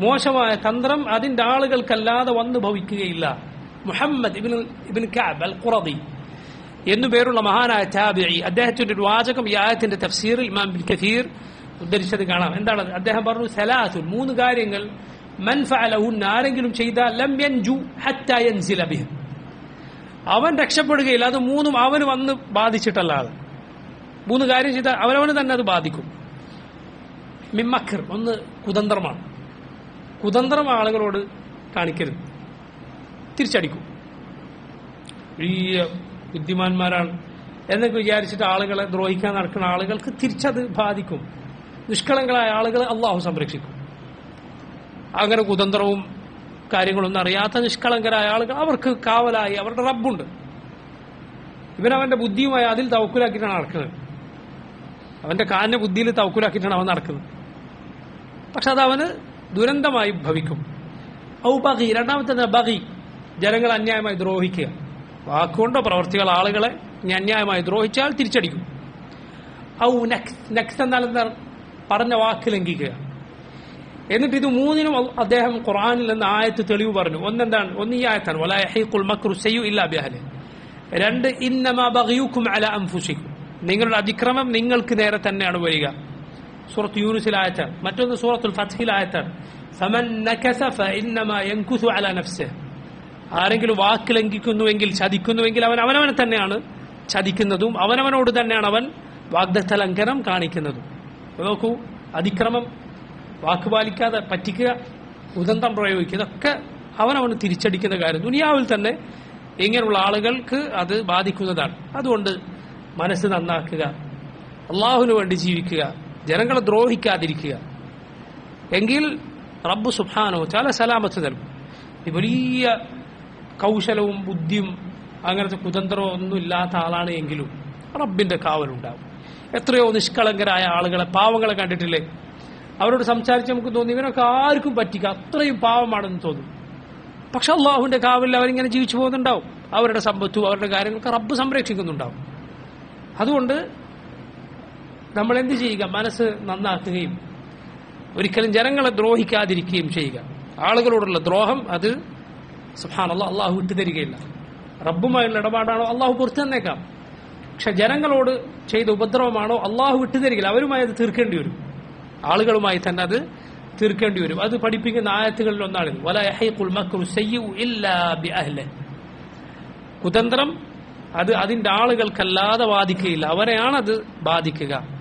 മോശമായ തന്ത്രം അതിന്റെ ആളുകൾക്കല്ലാതെ വന്നു ഭവിക്കുകയില്ല. മുഹമ്മദ് ഇബിൻ ഇബിൻ കഅബ് അൽ ഖുറദി എന്നു പേരുള്ള മഹാനായ താബിഈ അദ്ദേഹത്തിന്റെ ഒരു വാചകം ഈ ആയത്തിന്റെ തഫ്സീറിൽ ഇമാം ബിൻ കസീർ ഉദ്ധരിച്ചത് കാണാം. എന്താണ്? അദ്ദേഹം പറഞ്ഞു സലാസുൻ മൂന്ന് കാര്യങ്ങൾ മൻ ഫഅലഹുൻ ആരെങ്കിലും ചെയ്താൽ ലം യൻജു ഹത്താ യൻസില ബിഹി. അവൻ രക്ഷപ്പെടുകയില്ല. അത് മൂന്നും അവന് വന്ന് ബാധിച്ചിട്ടല്ലാതെ മൂന്ന് കാര്യം ചെയ്താൽ അവനവന് തന്നെ അത് ബാധിക്കും. മിമ്മക്കർ ഒന്ന് കുതന്ത്രമാണ്. കുതന്ത്രം ആളുകളോട് കാണിക്കരുത്. തിരിച്ചടിക്കും. വലിയ ബുദ്ധിമാന്മാരാണ് എന്നൊക്കെ വിചാരിച്ചിട്ട് ആളുകളെ ദ്രോഹിക്കാൻ നടക്കുന്ന ആളുകൾക്ക് തിരിച്ചത് ബാധിക്കും. നിഷ്കളങ്കരായ ആളുകളെ അള്ളാഹു സംരക്ഷിക്കും. അങ്ങനെ കുതന്ത്രവും കാര്യങ്ങളൊന്നും അറിയാത്ത നിഷ്കളങ്കരായ ആളുകൾ അവർക്ക് കാവലായി അവരുടെ റബ്ബുണ്ട്. ഇവനവന്റെ ബുദ്ധിയുമായി അതിൽ തവക്കുലാക്കിയിട്ടാണ് നടക്കുന്നത്. അവന്റെ കാലിന്റെ ബുദ്ധിയിൽ തവക്കുലാക്കിയിട്ടാണ് അവൻ നടക്കുന്നത്. പക്ഷെ അത് അവന് ദുരന്തമായി ഭവിക്കും. ഔ ബഗി രണ്ടാമത്തെ ബഹി ജനങ്ങൾ അന്യായമായി ദ്രോഹിക്കുക. വാക്കുകൊണ്ടോ പ്രവർത്തികൾ ആളുകളെ അന്യായമായി ദ്രോഹിച്ചാൽ തിരിച്ചടിക്കും. ഔ നെക്സ് നെക്സ് എന്നാൽ പറഞ്ഞ വാക്ക് ലംഘിക്കുക. എന്നിട്ട് ഇത് മൂന്നിനും അദ്ദേഹം ഖുറാനിൽ നിന്ന് ആയത്ത് തെളിവ് പറഞ്ഞു. ഒന്നെന്താണ്? ഒന്ന് ഈ ആയത്താണ്. വലാ യഹീഖുൽ മക്രു ഇല്ലാ ബിഅഹ്ലി. രണ്ട് ഇന്നമാ ബഗിയുക്കും അല അൻഫുസിക്കും നിങ്ങളുടെ അതിക്രമം നിങ്ങൾക്ക് നേരെ തന്നെയാണ് വരിക. സൂറത്ത് യൂനുസിൽ മറ്റൊന്ന് സൂറത്തുൽ ഫത്ഹിൽ ആയത്താണ് സമൻ യൻകുസു അല നഫ്സെ ആരെങ്കിലും വാക്ക് ലംഘിക്കുന്നുവെങ്കിൽ ചതിക്കുന്നുവെങ്കിൽ അവൻ അവനവനെ തന്നെയാണ് ചതിക്കുന്നതും അവനവനോട് തന്നെയാണ് അവൻ വാഗ്ദത്ത ലംഘനം കാണിക്കുന്നതും നോക്കൂ അതിക്രമം വാക്ക് പാലിക്കാതെ പറ്റിക്കുക ഉദന്തം പ്രയോഗിക്കുക ഇതൊക്കെ അവനവന് തിരിച്ചടിക്കുന്ന കാര്യം. ദുനിയാവിൽ തന്നെ ഇങ്ങനെയുള്ള ആളുകൾക്ക് അത് ബാധിക്കുന്നതാണ്. അതുകൊണ്ട് മനസ്സ് നന്നാക്കുക അള്ളാഹുവിന് വേണ്ടി ജീവിക്കുക ജനങ്ങളെ ദ്രോഹിക്കാതിരിക്കുക. എങ്കിൽ റബ്ബ് സുഹാനോ ചാല സലാമത്ത് നൽകും വലിയ കൗശലവും ബുദ്ധിയും അങ്ങനത്തെ കുതന്ത്രവും ഒന്നും ഇല്ലാത്ത ആളാണ് എങ്കിലും റബ്ബിന്റെ കാവലുണ്ടാവും. എത്രയോ നിഷ്കളങ്കരായ ആളുകളെ പാവങ്ങളെ കണ്ടിട്ടില്ലേ? അവരോട് സംസാരിച്ച് നമുക്ക് തോന്നി ഇവരൊക്കെ ആർക്കും പറ്റിക്കുക അത്രയും പാവമാണെന്ന് തോന്നും. പക്ഷെ അള്ളാഹുവിന്റെ കാവലിൽ അവരിങ്ങനെ ജീവിച്ചു പോകുന്നുണ്ടാവും. അവരുടെ സമ്പത്തും അവരുടെ കാര്യങ്ങളൊക്കെ റബ്ബ് സംരക്ഷിക്കുന്നുണ്ടാവും. അതുകൊണ്ട് നമ്മൾ എന്ത് ചെയ്യുക? മനസ്സ് നന്നാക്കുകയും ഒരിക്കലും ജനങ്ങളെ ദ്രോഹിക്കാതിരിക്കുകയും ചെയ്യുക. ആളുകളോടുള്ള ദ്രോഹം അത് സുഹാനല്ല അള്ളാഹു വിട്ടുതരികയില്ല റബ്ബുമായുള്ള ഇടപാടാണോ? അള്ളാഹു പുറത്തു തന്നേക്കാം. പക്ഷെ ജനങ്ങളോട് ചെയ്ത ഉപദ്രവമാണോ? അള്ളാഹു വിട്ടുതരികയില്ല അവരുമായി അത് തീർക്കേണ്ടി വരും. ആളുകളുമായി തന്നെ അത് തീർക്കേണ്ടി വരും. അത് പഠിപ്പിക്കുന്ന ആയത്തുകളിൽ ഒന്നാണ് കുതന്ത്രം അത് അതിന്റെ ആളുകൾക്കല്ലാതെ ബാധിക്കുകയില്ല. അവരെയാണത് ബാധിക്കുക.